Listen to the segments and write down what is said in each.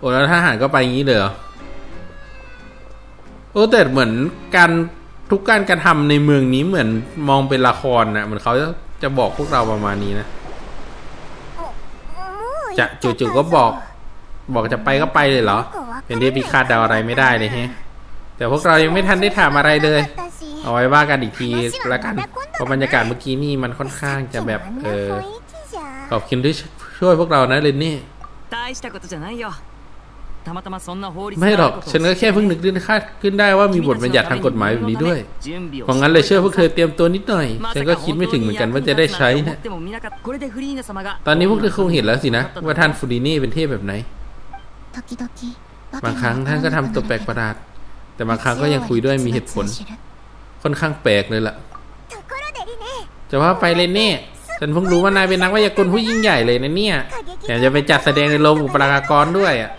โอ้แล้วทหารก็ไปงี้เลยเหรอโอ้แต่เหมือนการทุกการกระทำในเมืองนี้เหมือนมองเป็นละครนะเหมือนเขาจะจะบอกพวกเราประมาณนี้นะจะจู่ๆก็บอก บอกจะไปก็ไปเลยเหรอเป็นเทพิฆาตเดาอะไรไม่ได้เลยฮะแต่พวกเรายังไม่ทันได้ถามอะไรเลย เอาไว้ว่ากันอีกทีละกันเพราะบรรยากาศเมื่อกี้นี่มันค่อนข้างจะแบบเออขอบคุณที่ช่วยพวกเรานะเรนนี่ ไม่หรอก ฉันก็แค่เพิ่งนึกขึ้นคาดขึ้นได้ว่ามีบทบัญญัติทางกฎหมายแบบนี้ด้วย เพราะงั้นเลยเชื่อพวกเธอเตรียมตัวนิดหน่อย ฉันก็คิดไม่ถึงเหมือนกันว่าจะได้ใช้นะตอนนี้พวกเธอคงเห็นแล้วสินะ ว่าท่านฟูรินี่เป็นเทพแบบไหน บางครั้งท่านก็ทำตัวแปลกประหลาด แต่บางครั้งก็ยังคุยด้วยมีเหตุผล ค่อนข้างแปลกเลยล่ะ จะว่าไปเลยเนี่ยฉันเพิ่งรู้ว่านายเป็นนักวิทยากรผู้ยิ่งใหญ่เลยนะเนี่ยแถมจะไปจัดแสดงในโรงอุปรากรด้วยอะ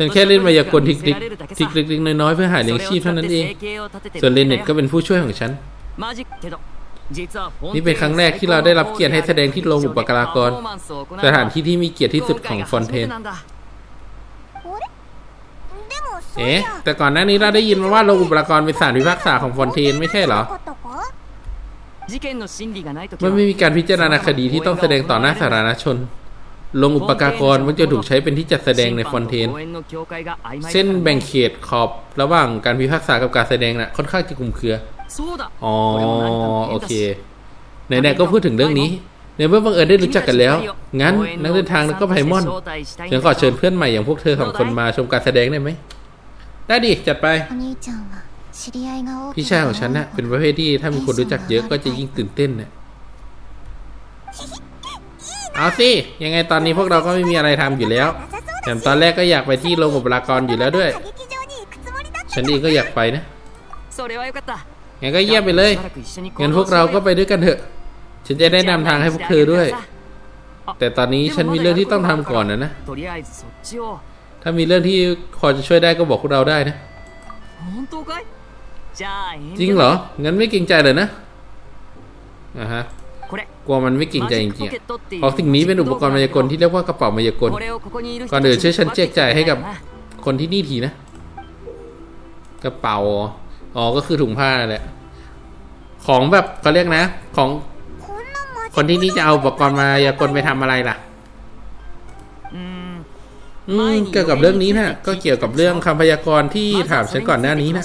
ฉันแค่เล่นมายากลทิกลิกทิกลิกลิกน้อยๆเพื่อหาเลี้ยงชีพเท่านั้นเอง ส่วนเลนเน็ตก็เป็นผู้ช่วยของฉัน นี่เป็นครั้งแรกที่เราได้รับเกียรติให้แสดงที่โรงอุปการากร สถานที่ที่มีเกียรติที่สุดของฟอนเทน เอ๊ะ แต่ก่อนหน้านี้เราได้ยินมาว่าโรงอุปการากรเป็นสารพิพากษาของฟอนเทนไม่ใช่เหรอมันไม่มีการพิจารณาคดีที่ต้องแสดงต่อหน้าสาธารณชน โรงอุปกรากรมันจะถูกใช้เป็นที่จัดแสดงในฟอนเทน เส้นแบ่งเขตขอบระหว่างการพิพากษากับการแสดงน่ะ ค่อนข้างจะคลุมเครือ อ๋อ โอเค ไหนๆก็พูดถึงเรื่องนี้ ในเมื่อบังเอิญได้รู้จักกันแล้ว งั้นนักเดินทางแล้วก็ไพมอนฉันขอเชิญเพื่อนใหม่อย่างพวกเธอสองคนมาชมการแสดงได้ไหม ได้ดิ จัดไป พี่ชายของฉันน่ะเป็นประเภทที่ถ้ามีคนรู้จักเยอะก็จะยิ่งตื่นเต้นน่ะ เอาสิ ยังไงตอนนี้พวกเราก็ไม่มีอะไรทำอยู่แล้วแถมตอนแรกก็อยากไปที่โรงอุปรากรอยู่แล้วด้วย ฉันเองก็อยากไปนะงั้นก็เยี่ยมไปเลยงั้นพวกเราก็ไปด้วยกันเถอะ ฉันจะได้นำทางให้พวกเธอด้วย แต่ตอนนี้ฉันมีเรื่องที่ต้องทำก่อนนะนะ ถ้ามีเรื่องที่พอจะช่วยได้ก็บอกพวกเราได้นะ จริงเหรอ งั้นไม่เกรงใจเลยนะอ่าฮะ กลัวมันไม่เกรงใจจริงๆอะเพราะสิ่งนี้เป็นอุปกรณ์มายากลที่เรียกว่ากระเป๋ามายากล ก่อนอื่นช่วยฉันแจกจ่ายให้กับคนที่นี่ทีนะ กระเป๋า อ๋อ ก็คือถุงผ้าแหละ ของแบบเขาเรียกนะ ของคนที่นี่จะเอาอุปกรณ์มายากลไปทำอะไรล่ะ อืม เกี่ยวกับเรื่องนี้นะ ก็เกี่ยวกับเรื่องคำพยากรณ์ที่ถามฉันก่อนหน้านี้นะ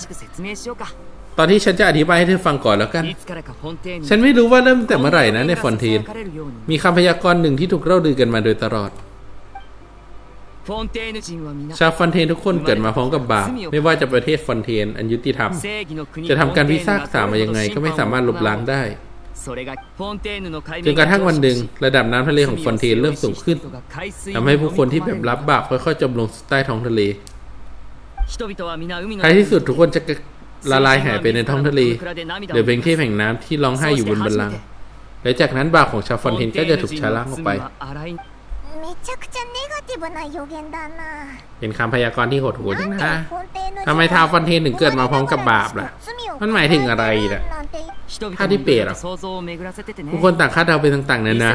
ตอนที่ฉันจะอธิบายให้เธอฟังก่อนแล้วกัน ฉันไม่รู้ว่าเริ่มแต่เมื่อไหร่นะในฟอนเทน มีคำพยากรณ์หนึ่งที่ถูกเล่าลือกันมาโดยตลอด ชาวฟอนเทนทุกคนเกิดมาพร้อมกับบาป ไม่ว่าจะประเทศฟอนเทน อันยุติธรรม จะทำการพิพากษามายังไงก็ไม่สามารถลบล้างได้จนกระทั่งวันหนึ่งระดับน้ำทะเลของฟอนเทนเริ่มสูงขึ้นทำให้ผู้คนที่แบบรับบาปค่อยๆจมลงใต้ท้องทะเลท้ายที่สุดทุกคนจะ ละลายหายไปในท้องทะเลเหลือเพียงเทพแห่งน้ำที่ร้องไห้อยู่บนบัลลังก์และจากนั้นบาปของชาวฟอนเทนก็จะถูกชะล้างออกไป เป็นคำพยากรณ์ที่โหดหูจังนะทำไมชาวฟอนเทนถึงเกิดมาพร้อมกับบาปล่ะ มันหมายถึงอะไรล่ะถ้าที่เปรตอะผู้ผู้คคนนต่างคาดเดาไปต่างๆนานะนานะ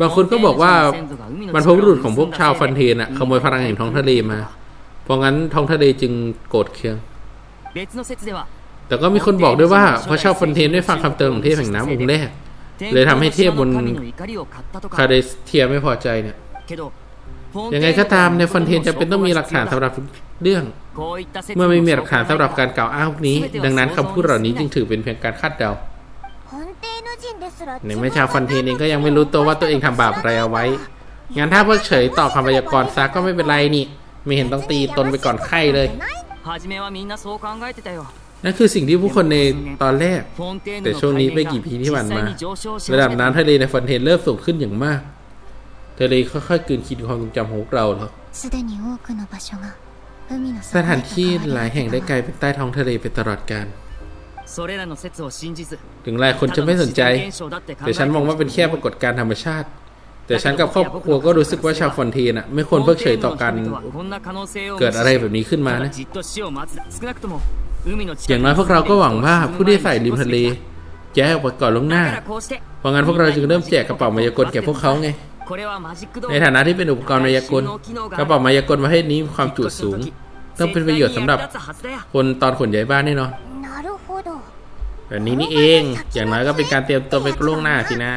บางคนก็บอกว่าบรรพบุรุษของพวกชาวฟอนเทนอะขโมยพลังแห่งท้องทะเลมา เพราะงั้นท้องทะเลจึงโกรธเคือง แต่ก็มีคนบอกด้วยว่าเพราะชาวฟอนเทนได้ฟังคำเตือนของเทพแห่งน้ำองค์แรกเลยทำให้เทพบนคาเดเทียไม่พอใจเนี่ยยังไงก็ตามในฟอนเทนจะเป็นต้องมีหลักฐานสำหรับทุกเรื่อง เมื่อไม่มีหลักฐานสำหรับการกล่าวอ้างพวกนี้ ดังนั้นคำพูดเหล่านี้จึงถือเป็นเพียงการคาดเดาในเมื่อชาวฟอนเทนเองก็ยังไม่รู้ตัวว่าตัวเองทำบาปอะไรเอาไว้งั้นถ้าเพิกเฉยต่อคำพยากรณ์ซะก็ไม่เป็นไรนี่ ไม่เห็นต้องตีตนไปก่อนไข้เลย นั่นคือสิ่งที่ผู้คนในตอนแรก แต่ช่วงนี้ไม่กี่ปีที่ผ่านมา ระดับน้ำทะเลในฟอนเทนเริ่มสูงขึ้นอย่างมาก ทะเลค่อยๆกลืนกินความทรงจำของพวกเราแล้วสถานที่หลายแห่งได้กลายเป็นใต้ท้องทะเลไปตลอดกาลถึงหลายคนจะไม่สนใจ แต่ฉันมองว่าเป็นแค่ปรากฏการณ์ธรรมชาติ แต่ฉันกับครอบครัวก็รู้สึกว่าชาวฟอนเทนอะไม่ควรเพิกเฉยต่อการเกิดอะไรแบบนี้ขึ้นมานะ อย่างน้อยพวกเราก็หวังว่าผู้ที่ใส่ริมทะเลแจ้งไปก่อนล่วงหน้า เพราะงั้นพวกเราจึงเริ่มแจกกระเป๋ามายากลแก่พวกเขาไง ในฐานะที่เป็นอุปกรณ์มายากล กระเป๋ามายากลประเภทนี้มีความจุสูง ต้องเป็นประโยชน์สำหรับคนตอนขนย้ายบ้านแน่นอนแบบนี้นี่เอง อย่างน้อยก็เป็นการเตรียมตัวไปล่วงหน้าสินะ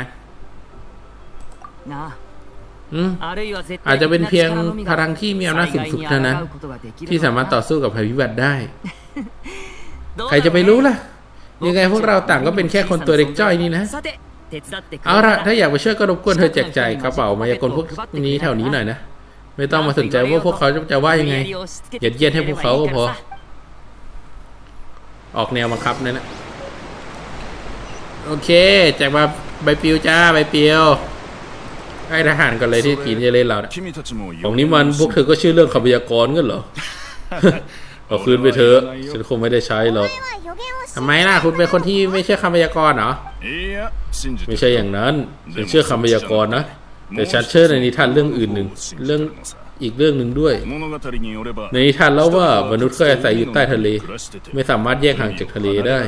อาจจะเป็นเพียงพลังที่มีอำนาจสูงสุดเท่านั้นที่สามารถต่อสู้กับภัยพิบัติได้ ใครจะไปรู้ล่ะ ยังไงพวกเราต่างก็เป็นแค่คนตัวเล็กจ้อยนี่นะ เอาละถ้าอยากไปช่วยก็รบกวนเธอแจกใจกระเป๋ามายากลพวกนี้แถวนี้หน่อยนะ ไม่ต้องมาสนใจว่าพวกเขาจะว่ายังไงเย็ดเย็นให้พวกเขาก็พอ ออกแนวบังคับนั่นนะโอเคแจกมาใบปิวจ้าใบปิว ไอทหารกันเลยที่กีนจะเล่นเราเนี่ยของนี้มันพวกเธอก็ชื่อเรื่องขบยากรกันเหรอเอาคืนไปเถอะฉันคงไม่ได้ใช้หรอกทำไมล่ะคุณเป็นคนที่ไม่เชื่อคำพยากรณ์เหรอไม่ใช่อย่างนั้นฉันเชื่อคำพยากรณ์นะแต่ฉันเชื่อในนิทานเรื่องอื่นหนึ่งเรื่องอีกเรื่องหนึ่งด้วย ในนิทานเล่าว่ามนุษย์เคยอาศัยอยู่ใต้ทะเล ไม่สามารถแยกห่างจากทะเลได้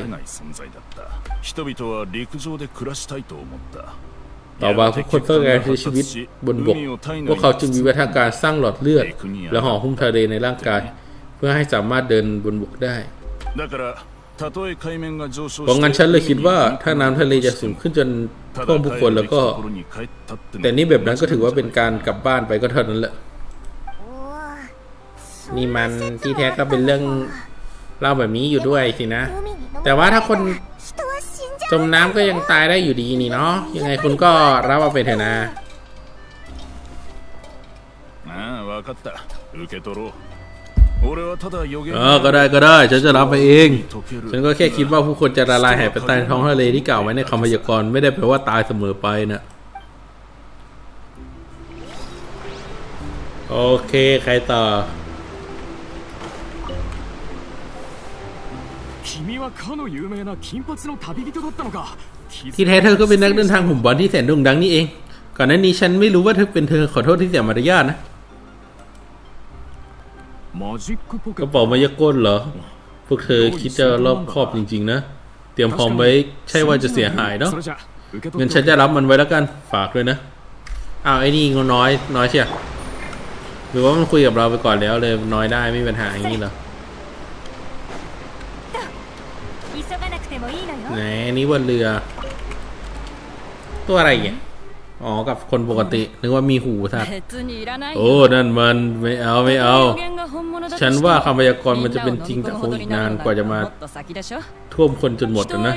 ต่อมาทุกคนต้องการใช้ชีวิตบนบก พวกเขาจึงวิวัฒนการสร้างหลอดเลือด และห่อหุ้มทะเลในร่างกาย เพื่อให้สามารถเดินบนบกได้ของงานฉันเลยคิดว่าถ้าน้ำทะเลจะสูงขึ้นจนท่วมผู้คนแล้วก็ แต่นี่แบบนั้นก็ถือว่าเป็นการกลับบ้านไปก็เท่านั้นแหละนี่มันที่แท้ก็เป็นเรื่องเล่าแบบนี้อยู่ด้วยสินะ แต่ว่าถ้าคน จมน้ำก็ยังตายได้อยู่ดีนี่เนาะยังไงคุณก็รับเอาไปเถอะนะเออก็ได้ก็ได้ ฉันจะรับไปเอง ฉันก็แค่คิดว่าผู้คนจะละลายหายไปใต้ท้องทะเลที่เก่าไว้ในคำพยากรณ์ไม่ได้แปลว่าตายเสมอไปนะโอเค ใครต่อ 君はかの有名な金髪の旅人だったのか気づ ที่แท้เธอก็เป็นนักเดินทางผมบอลที่แสนโด่งดังนี่เอง ก่อนหน้านี้ฉันไม่รู้ว่าเธอเป็นเธอขอโทษที่เสียมารยาทนะ マジックポ ก ケ ระ ット เป๋ามายากลเหรอ พวกเธอคิดจะรอบคอบจริง ๆ นะ เตรียมพร้อมไว้ใช่ว่าจะเสียหายเนาะ それじゃ受け取 งั้ っ น て ฉันจะรับมันไว้แล้วกัน ฝากด้วยนะ อ้าวไอ้นี่งน้อย น้อยเชียหรือว่ามันคุยกับเราไปก่อนแล้วเลยน้อยได้ไม่มีปัญหาอย่างนี้เหรอ ไหนนี่บนเรือ ตัวอะไรเนี่ยอ๋อ กับคนปกติ นึกว่ามีหูท่านโอ้ นั่นมันไม่เอาไม่เอา ฉันว่าคำพยากรณ์มันจะเป็นจริงแต่คงอีกนานกว่าจะมาท่วมคนจนหมดนะ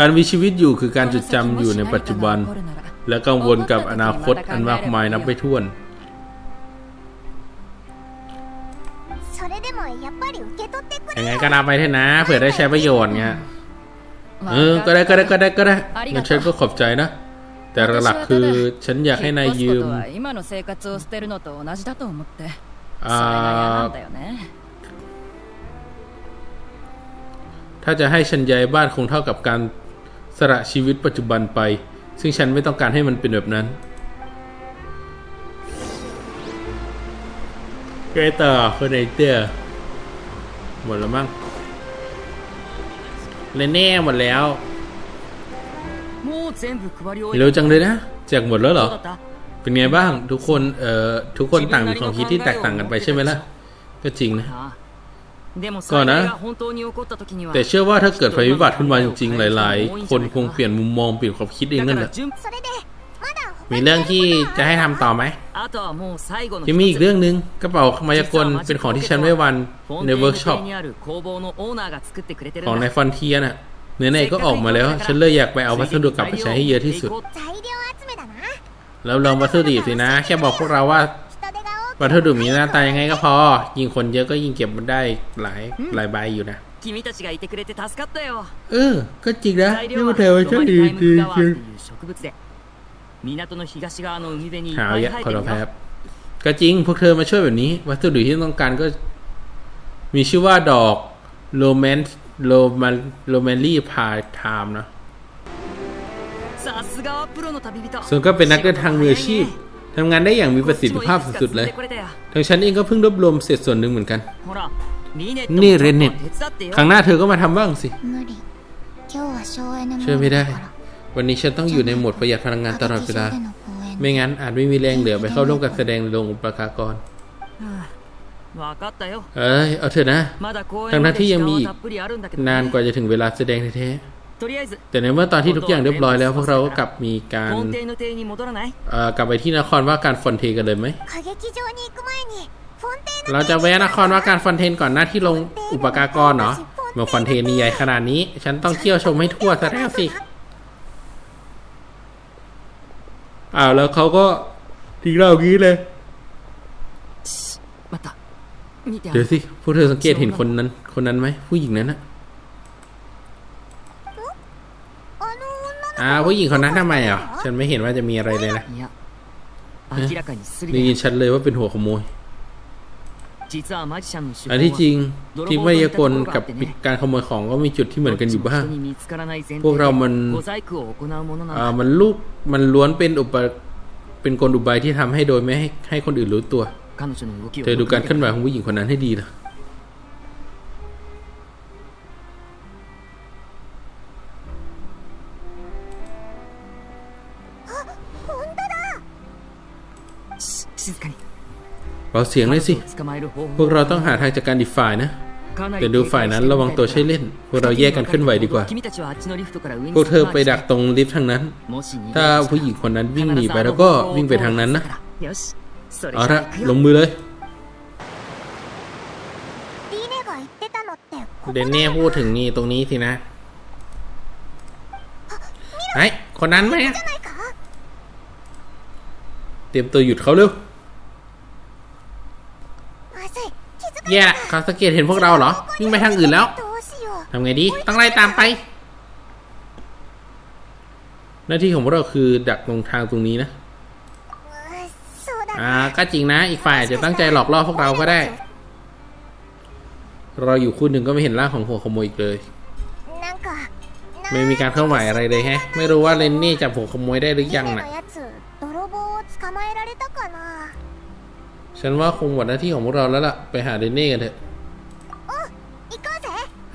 การมีชีวิตอยู่คือการจดจำอยู่ในปัจจุบัน และกังวลกับอนาคตอันมากมายนับไม่ถ้วนยังไงก็นำไปเถอะนะ เผื่อได้ใช้ประโยชน์เงี้ย เออ ก็ได้ก็ได้ก็ได้ก็ได้งั้นฉันก็ขอบใจนะ แต่หลักคือฉันอยากให้นายยืมถ้าจะให้ฉันย้ายบ้านคงเท่ากับการสละชีวิตปัจจุบันไป ซึ่งฉันไม่ต้องการให้มันเป็นแบบนั้นไงต่อคนไหนเตอร์หมดแล้วมั้ง เลยแน่หมดแล้วเร็วจังเลยนะแจกหมดแล้วเหรอ เป็นไงบ้างทุกคนเอ่อทุกคนต่างมีความคิดที่แตกต่างกันไปใช่ไหมล่ะ ก็จริงนะก่อนนะ แต่เชื่อว่าถ้าเกิดไฟวิบัติขึ้นมาจริงๆ หลาย ๆ คนคงเปลี่ยนมุมมองเปลี่ยนความคิดเองนั่นแหละมีเรื่องที่จะให้ทำต่อไหม ยังมีอีกเรื่องหนึ่งกระเป๋ามายากลเป็นของที่ฉันไม่วันในเวิร์กช็อปของในฟอนเทียน่ะเนื้อในก็ออกมาแล้ว ฉันเลยอยากไปเอาวัสดุกลับไปใช้ให้เยอะที่สุด แล้วลองวัสดุสินะ แค่บอกพวกเราว่าวัสดุมีหน้าตายังไงก็พอ ยิงคนเยอะก็ยิงเก็บมันได้หลายหลายใบอยู่นะเออ ก็จริงนะนี่ว่าเธอว่าฉันดีจริง หาวเยอะคอร์แพบก็จริง พวกเธอมาช่วยแบบนี้ วัตถุดุที่ต้องการก็ มีชื่อว่าดอกโรแมนต์โรมาโรแมนลี่พาไทม์นะส่วนก็เป็นนักเดินทางมืออาชีพทำงานได้อย่างมีประสิทธิภาพสุดๆเลยทางฉันเองก็เพิ่งรวบรวมเศษส่วนหนึ่งเหมือนกัน นี่เรนเน็ตครั้งหน้าเธอก็มาทำบ้างสิ ช่วยไม่ได้ วันนี้ฉันต้องอยู่ในโหมดประหยัดพลังงานตลอดเวลา ไม่งั้นอาจไม่มีแรงเหลือไปเข้าร่วมการแสดงลงอุปกากรเอ้ยเอาเถอะนะ ทั้งนั้นที่ยังมีอีกนานกว่าจะถึงเวลาแสดงแท้ๆแต่ในเมื่อตอนที่ทุกอย่างเรียบร้อยแล้วพวกเราก็กลับมีการกลับไปที่นครว่าการฟอนเทนกันเลยไหมเราจะแวะนครว่าการฟอนเทนก่อนหน้าที่ลงอุปกากรเนาะเมื่อฟอนเทนใหญ่ขนาดนี้ ฉันต้องเที่ยวชมให้ทั่วซะแล้วสิ อ้าวแล้วเขาก็ทิ้งเราองี้เลย เดี๋ยวสิ พวกเธอสังเกตเห็นคนนั้น คนนั้นไหม ผู้หญิงนั้นอะอ้าวผู้หญิงคนนั้นทำไมอะ ฉันไม่เห็นว่าจะมีอะไรเลยนะได้ยินฉันเลยว่าเป็นหัวขโมย อันที่จริงทีมวิทยากลกับการขโมยของก็มีจุดที่เหมือนกันอยู่บ้าง พวกเรามันมันลูกมันล้วนเป็นอุปเป็นกลอุบายที่ทำให้โดยไม่ให้ให้คนอื่นรู้ตัว เธอดูการเคลื่อนไหวของผู้หญิงคนนั้นให้ดีนะ เบาเสียงเลยสิ พวกเราต้องหาทางจัดกการอีกฝ่ายนะแต่ดูฝ่ายนั้นระวังตัวใช้เล่น พวกเราแยกกันขึ้นไหวดีกว่า พวกเธอไปดักตรงลิฟต์ทางนั้น ถ้าผู้หญิงคนนั้นวิ่งหนีไปแล้วก็วิ่งไปทางนั้นนะ เอาละลงมือเลย เดนเน่พูดถึงนี่ตรงนี้สินะไอ้คนนั้นไหมเตรียมตัวหยุดเขาเร็ว แย่เขาสังเกตเห็นพวกเราเหรอวิ่งไปทางอื่นแล้วทำไงดี ต้องไล่ตามไป หน้าที่ของพวกเราคือดักลงทางตรงนี้นะ อ่า ก็จริงนะ อีกฝ่ายจะตั้งใจหลอกล่อพวกเราก็ได้ เราอยู่คู่หนึ่งก็ไม่เห็นร่างของหัวขโมยอีกเลย ไม่มีการเคลื่อนไหวอะไรเลยแฮะ ไม่รู้ว่าเลนนี่จับหัวขโมยได้หรือยังน่ะ ฉันว่าคงหมดหน้าที่ของพวกเราแล้วล่ะ ไปหาเดนนี่กันเถอะ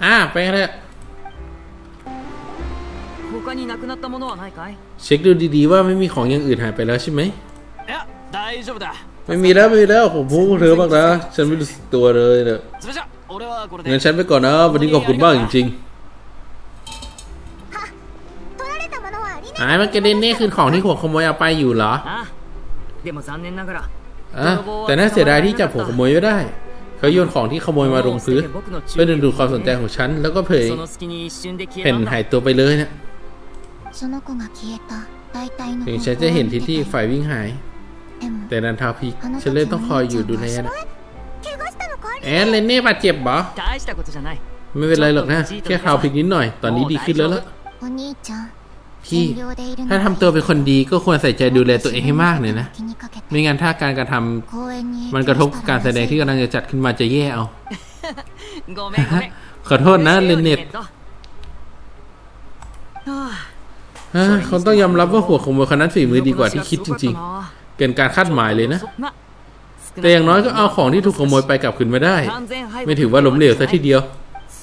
อ่าไปกันเถอะเช็คดูดีๆว่าไม่มีของอย่างอื่นหายไปแล้วใช่ไหมไม่มีแล้วไม่มีแล้วผมพูดเธอบ้างนะฉันไม่รู้ตัวเลยเนอะงั้นฉันไปก่อนนะวันนี้ขอบคุณมากจริงๆหายมันกเดนนี่คือของที่หัวขโมยเอาไปอยู่เหรอ แต่น่าเสียดายที่จับผมขโมยไม่ได้ เขาโยนของที่ขโมยมาลงพื้นเพื่อดึงดูดความสนใจของฉัน แล้วก็เผยเห็นหายตัวไปเลยเนี่ยถึงฉันจะเห็นที่ที่ฝ่ายวิ่งหาย แต่นันทาพิกฉันเลยต้องคอยอยู่ดูแลนแอนเลนเน่บาดเจ็บเหอไม่เป็นไรหรอกนะ แค่ข่าวพิกนิดหน่อย ตอนนี้ดีขึ้นแล้วล่ะพี่ ถ้าทำตัวเป็นคนดีก็ควรใส่ใจดูแลตัวเองให้มากหน่อยนะ ไม่งั้นถ้าการกระทำ 公園に มันกระทบกับการแสดงที่กำลังจะจัดขึ้นมาจะแย่เอา ごめんごめん ขอโทษนะเลนเน็ต はあ อ่าคงต้องยอมรับว่าหัวขโมยคนนั้นฝีมือดีกว่าที่คิดจริง ๆ เกินการคาดหมายเลยนะ ま แต่อย่างน้อยก็เอาของที่ถูกขโมยไปกลับคืนมาได้ 完全敗北 ไม่ถือว่าล้มเหลวซะทีเดียว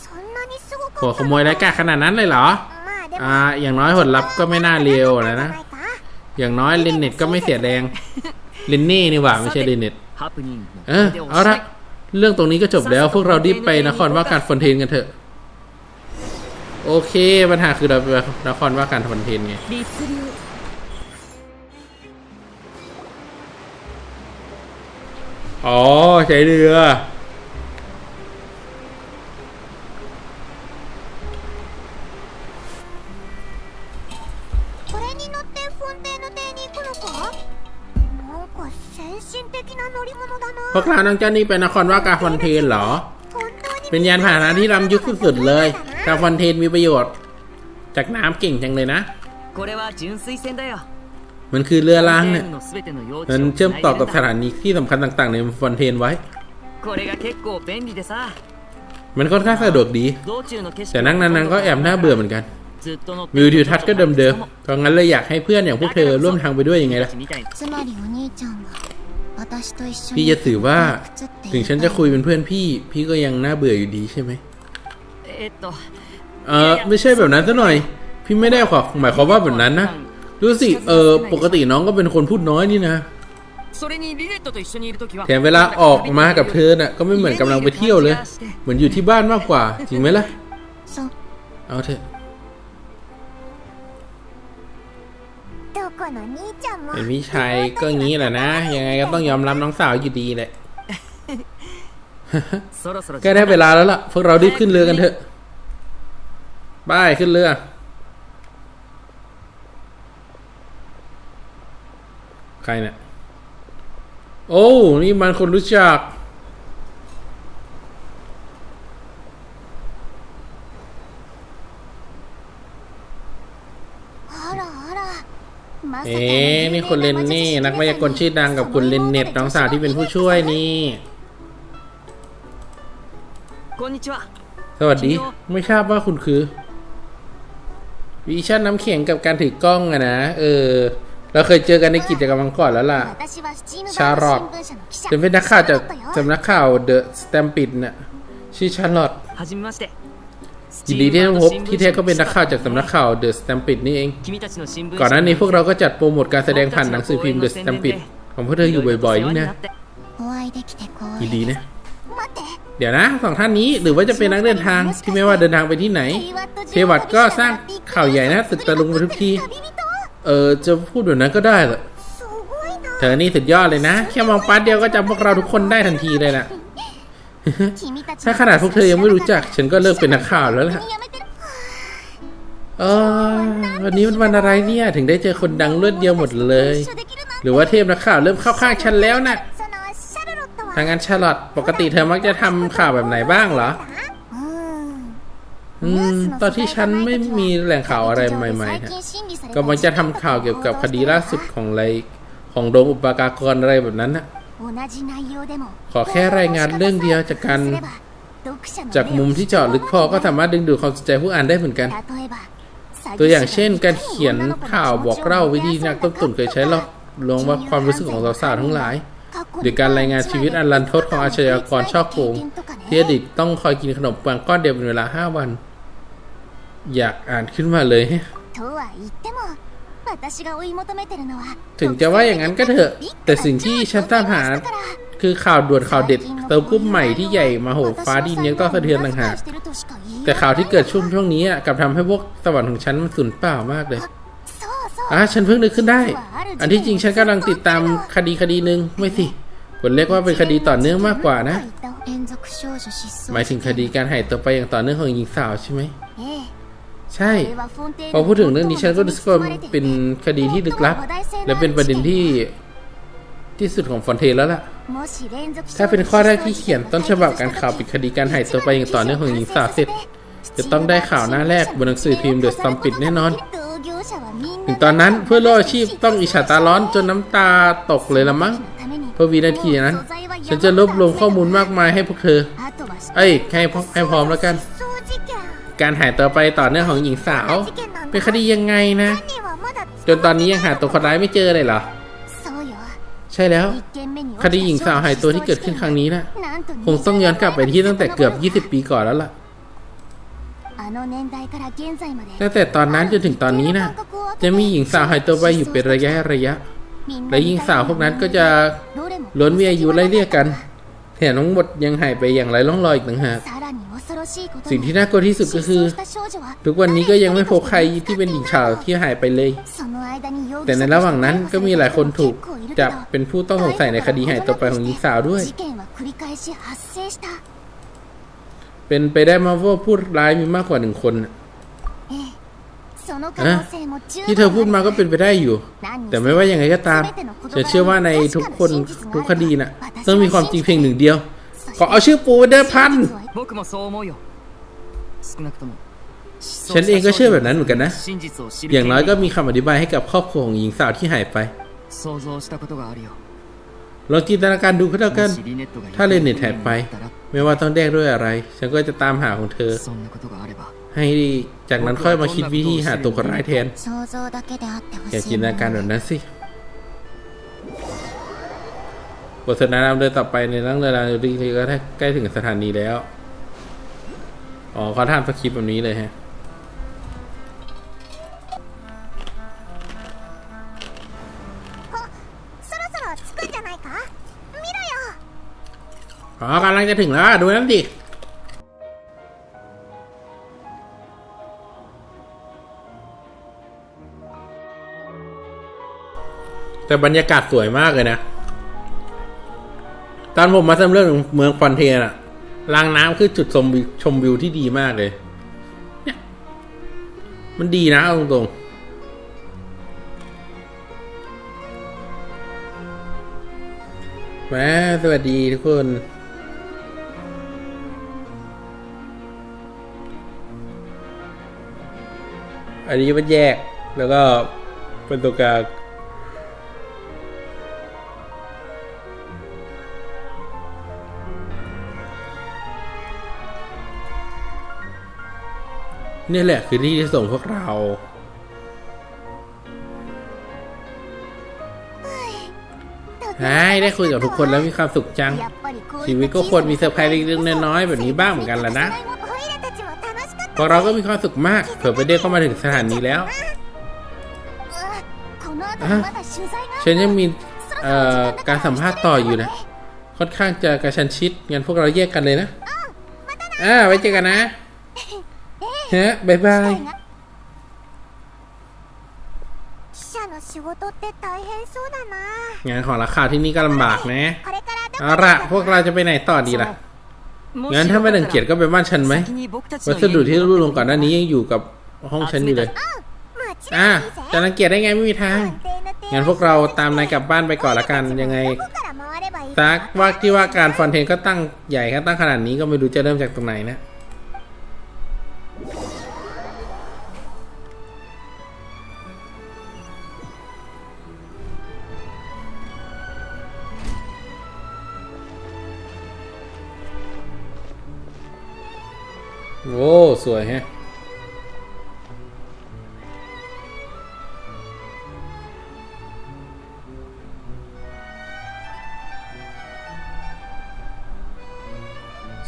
そんなにすごか หัว っ ข た โมยไร้ายกาจขนาดนั้นเลยเหรอ まあでも อ่า อย่างน้อยผลลัพธ์ก็ไม่น่าเลวนะนะ じゃないか อย่างน้อยเลนเน็ตก็ไม่เสียแรง ลินเน่เนี่ยว่าไม่ใช่เลนเน็ตเออเอาละเรื่องตรงนี้ก็จบแล้วพวกเรารีบไปนครว่าการฟอนเทนกันเถอะ โอเคปัญหาคือเราไปนครว่าการฟอนเทนไงอ๋อใช้เรือ พวกเราน้องเจ้านี่เป็นนครว่ากาฟอนเทนเหรอ เป็นยานพาหนะที่ล้ำยุคสุดๆเลย กาฟอนเทนมีประโยชน์ จากน้ำเก่งจังเลยนะ มันคือเรือรางเนี่ย มันเชื่อมต่อกับสถานีที่สำคัญต่างๆ ในฟอนเทนไว้ มันค่อนข้างสะดวกดี แต่นั่งนานๆก็แอบน่าเบื่อเหมือนกันวิวทิวทัศน์ก็เดิมๆเพราะงั้นเลยอยากให้เพื่อนอย่างพวกเธอร่วมทางไปด้วยยังไงล่ะ พี่จะถือว่าถึงฉันจะคุยเป็นเพื่อนพี่ พี่ก็ยังน่าเบื่ออยู่ดีใช่ไหมเออไม่ใช่แบบนั้นซะหน่อย พี่ไม่ได้ขอหมายความว่าแบบนั้นนะดูสิเออปกติน้องก็เป็นคนพูดน้อยนี่นะแถมเวลาออกมากับเธอน่ะก็ไม่เหมือนกำลังไปเที่ยวเลย เหมือนอยู่ที่บ้านมากกว่า จริงไหมล่ะ เอาเถอะ เป็นพี่ชายก็งี้แหละนะ ยังไงก็ต้องยอมรับน้องสาวอยู่ดีแหละ ก็ได้เวลาแล้วล่ะ พวกเรารีบขึ้นเรือกันเถอะบายขึ้นเรือ ใครเนี่ย โอ้ นี่มันคนรู้จัก เอ๊ะนี่คุณเลนนี่นักวิทยากรชื่อดังกับคุณเลนเน็ตน้องสาวที่เป็นผู้ช่วยนี่สวัสดี ไม่ทราบว่าคุณคือวิชั่นน้ำเขียงกับการถือกล้องอะนะ เออ เราเคยเจอกันในกิจกรรมก่อนแล้วล่ะ ชาร์ลอตเป็นนักข่าวจากสำนักข่าวเดอะสแตมปิดน่ะ ชื่อชาร์ลอต ยินดีที่ได้พบที่แท้ก็เป็นนักข่าวจากสำนักข่าว The Stampede นี่เอง ก่อนหน้านี้พวกเราก็จัดโปรโมทการแสดงผ่านหนังสือพิมพ์ The Stampede ของพวกเธออยู่บ่อยๆนี่นะยินดีนะ เดี๋ยวนะสองท่านนี้หรือว่าจะเป็นนักเดินทางที่ไม่ว่าเดินทางไปที่ไหน เทวัตก็สร้างข่าวใหญ่นะตึกตะลุงมาทุกทีเออจะพูดแบบนั้นก็ได้เหรอเธอนี่สุดยอดเลยนะ แค่มองปัดเดียวก็จำพวกเราทุกคนได้ทันทีเลยนะ ถ้าขนาดพวกเธอยังไม่รู้จัก ฉันก็เลิกเป็นนักข่าวแล้วล่ะเออวันนี้มันวันอะไรเนี่ย ถึงได้เจอคนดังรวดเดียวหมดเลย หรือว่าเทพนักข่าวเริ่มเข้าข้างฉันแล้วนะ่ะทางงานชาลอตปกติเธอมักจะทำข่าวแบบไหนบ้างเหรอตอนที่ฉันไม่มีแหล่งข่าวอะไรใหม่ๆฮะก็มันจะทำข่าวเกี่ยวกับคดีล่าสุดของอะไรของโดมอุปการกรอะไรแบบนั้นนะ ขอแค่รายงานเรื่องเดียวจากการจากมุมที่เจาะลึกพอก็สามารถดึงดูดความสนใจผู้อ่านได้เหมือนกัน ตัวอย่างเช่น การเขียนข่าวบอกเล่าวิธีนักต้มตุ๋นเคยใช้หลอกลวงว่าความรู้สึกของสาวๆทั้งหลาย หรือการรายงานชีวิตอันรันทดของอาชญากรช่อโกงที่อดีตต้องคอยกินขนมปังก้อนเดียวเป็นเวลาห้าวัน อยากอ่านขึ้นมาเลย ถึงจะว่าอย่างนั้นก็เถอะ แต่สิ่งที่ฉันตามหา คือข่าวด่วนข่าวเด็ดเติมกุ้มใหม่ที่ใหญ่มาโหฟ้าดินยังต้องสะเทือนต่างหากแต่ข่าวที่เกิดช่วงช่วงนี้อะกลับทำให้พวกสวรรค์ของฉันมันสูญเปล่ามากเลยอะฉันเพิ่งนึกขึ้นได้ อันที่จริงฉันกำลังติดตามคดีคดีหนึ่งไม่สิควรเรียกว่าเป็นคดีต่อเนื่องมากกว่านะ หมายถึงคดีการหายตัวไปอย่างต่อเนื่องของหญิงสาวใช่ไหม ใช่ พอพูดถึงเรื่องนี้ฉันก็รู้สึกว่ามันเป็นคดีที่ลึกลับ และเป็นประเด็นที่ที่สุดของฟอนเทนแล้วล่ะ ถ้าเป็นข้อแรกที่เขียนต้นฉบับการข่าวปิดคดีการหายตัวไปอย่างต่อเนื่องของหญิงสาวเสร็จ จะต้องได้ข่าวหน้าแรกบนหนังสือพิมพ์เดอะสตัมปิดแน่นอน ถึงตอนนั้นเพื่อโลกอาชีพต้องอิจฉาตาร้อนจนน้ำตาตกเลยละมั้งเพราะวินาทีนั้น ฉันจะรวบรวมข้อมูลมากมายให้พวกเธอ เอ้ยให้พร้อมให้พร้อมแล้วกัน การหายตัวไปต่อเนื่องของหญิงสาว เป็นคดียังไงนะ จนตอนนี้ยังหาตัวคนร้ายไม่เจอเลยเหรอ ใช่แล้ว คดีหญิงสาวหายตัวที่เกิดขึ้นครั้งนี้นะคงต้องย้อนกลับไปที่ตั้งแต่เกือบ 20 ปีก่อนแล้วล่ะตั้งแต่ตอนนั้นจนถึงตอนนี้นะจะมีหญิงสาวหายตัวไปอยู่เป็นระยะระยะ และหญิงสาวพวกนั้นก็จะล้วนมีอายุไล่เรียกกันแถมทั้งหมดยังหายไปอย่างไรล่องรอยอีกต่างหาก สิ่งที่น่ากลัวที่สุดก็คือ ทุกวันนี้ก็ยังไม่พบใครที่เป็นหญิงสาวที่หายไปเลย แต่ในระหว่างนั้นก็มีหลายคนถูกจับเป็นผู้ต้องสงสัยในคดีหายตัวไปของหญิงสาวด้วย เป็นไปได้มาว่าผู้ร้ายมีมากกว่าหนึ่งคนน่ะที่เธอพูดมาก็เป็นไปได้อยู่ แต่ไม่ว่ายังไงก็ตามฉันเชื่อว่าในทุกคนทุกคดีน่ะต้องมีความจริงเพียงหนึ่งเดียว ขอเอาชื่อปูเดิมพัน 僕もそう思うよ少なくとも ฉันเองก็เชื่อแบบนั้นเหมือนกันนะ 真実を知り อย่างน้อยก็มีคำอธิบายให้กับครอบครัวของหญิงสาวที่หายไป 想像したことがあるよ ลองจินตนาการดูก็แล้วกัน もしリネットが ถ้าเลนเน็ตหายไป だったら ไม่ว่าต้องแลกด้วยอะไร ฉันก็จะตามหาของเธอ そんなことがあれば ให้จากนั้นค่อยมาคิดวิธีหาตัวคนร้ายแทน อย่าจินตนาการแบบนั้นสิ บทสนทนาดำเดินต่อไปในเรื่องเวลาดีทีก็ใกล้ถึงสถานีแล้ว อ๋อเขาทำสคริปต์แบบนี้เลยฮะอ๋อกำลังจะถึงแล้ว ดูน้ำนดิแต่บรรยากาศสวยมากเลยนะ ตอนผมมาสำเร็จเมืองฟอนเทนอะ รางน้ำคือจุดชมวิวชมวิวที่ดีมากเลย เนี่ย มันดีนะเอาตรงๆแหมสวัสดีทุกคนอันนี้มันแยกแล้วก็เป็นตัวกลาง นี่แหละคือที่ที่ส่งพวกเรา ใช่ได้คุยกับทุกคนแล้วมีความสุขจัง ชีวิตก็ควรมีเซอร์ไพรส์เล็กๆน้อยๆแบบนี้บ้างเหมือนกันแหละนะพวกเราก็มีความสุขมากเผื่อไปเด็กก็มาถึงสถานีแล้วฉันยังมีการสัมภาษณ์ต่ออยู่นะ ค่อนข้างจะกระชันชิดงั้นพวกเราแยกกันเลยนะอ่าไว้เจอกันนะ ฮะบายบาย งานของราคาที่นี่ก็ลำบากนะเอาละพวกเราจะไปไหนต่อดีล่ะ งั้นถ้าไม่ดังเกียดก็ไปบ้านฉันไหม วัสดุที่รูดลงก่อนหน้านี้ยังอยู่กับห้องฉันอยู่เลย อะจะรังเกียดได้ไงไม่มีทาง งั้นพวกเราตามนายกลับบ้านไปก่อนละกัน ยังไงซักว่าที่ว่าการฟอนเทนก็ตั้งใหญ่ครับตั้งขนาดนี้ก็ไม่รู้จะเริ่มจากตรงไหนนะ โอ้สวยแฮะ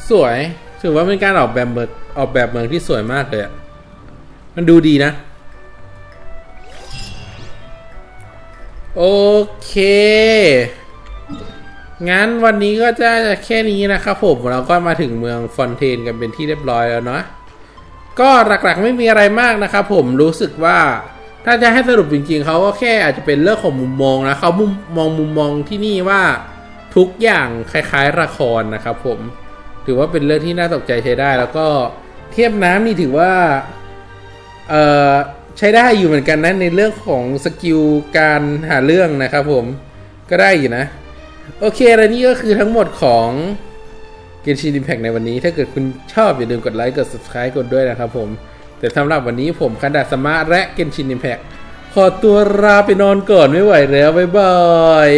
สวยถือว่าเป็นการออกแบบเมืองออกแบบเมืองที่สวยมากเลยอะมันดูดีนะ โอเค งั้นวันนี้ก็จะแค่นี้นะครับผมเราก็มาถึงเมืองฟอนเทนกันเป็นที่เรียบร้อยแล้วเนาะก็หลักๆไม่มีอะไรมากนะครับผมรู้สึกว่าถ้าจะให้สรุปจริง ๆเขาก็แค่อาจจะเป็นเรื่องของมุมมองนะเขามุมมองมุมมองที่นี่ว่าทุกอย่างคล้ายๆละครนะครับผมถือว่าเป็นเรื่องที่น่าตกใจใช้ได้ แล้วก็เทียบน้ำนี่ถือว่าเอ่อใช้ได้อยู่เหมือนกันนะในเรื่องของสกิลการหาเรื่องนะครับผมก็ได้อยู่นะ โอเค และนี่ก็คือทั้งหมดของ g e n s h i n Impact ในวันนี้ ถ้าเกิดคุณชอบอย่าลืมกดไลค์ กด subscribe กดด้วยนะครับผม แต่สำหรับวันนี้ผมคันดาสมะและ g e n s h i n Impact ขอตัวลาไปนอนก่อนไม่ไหวแล้ว บ๊ายบาย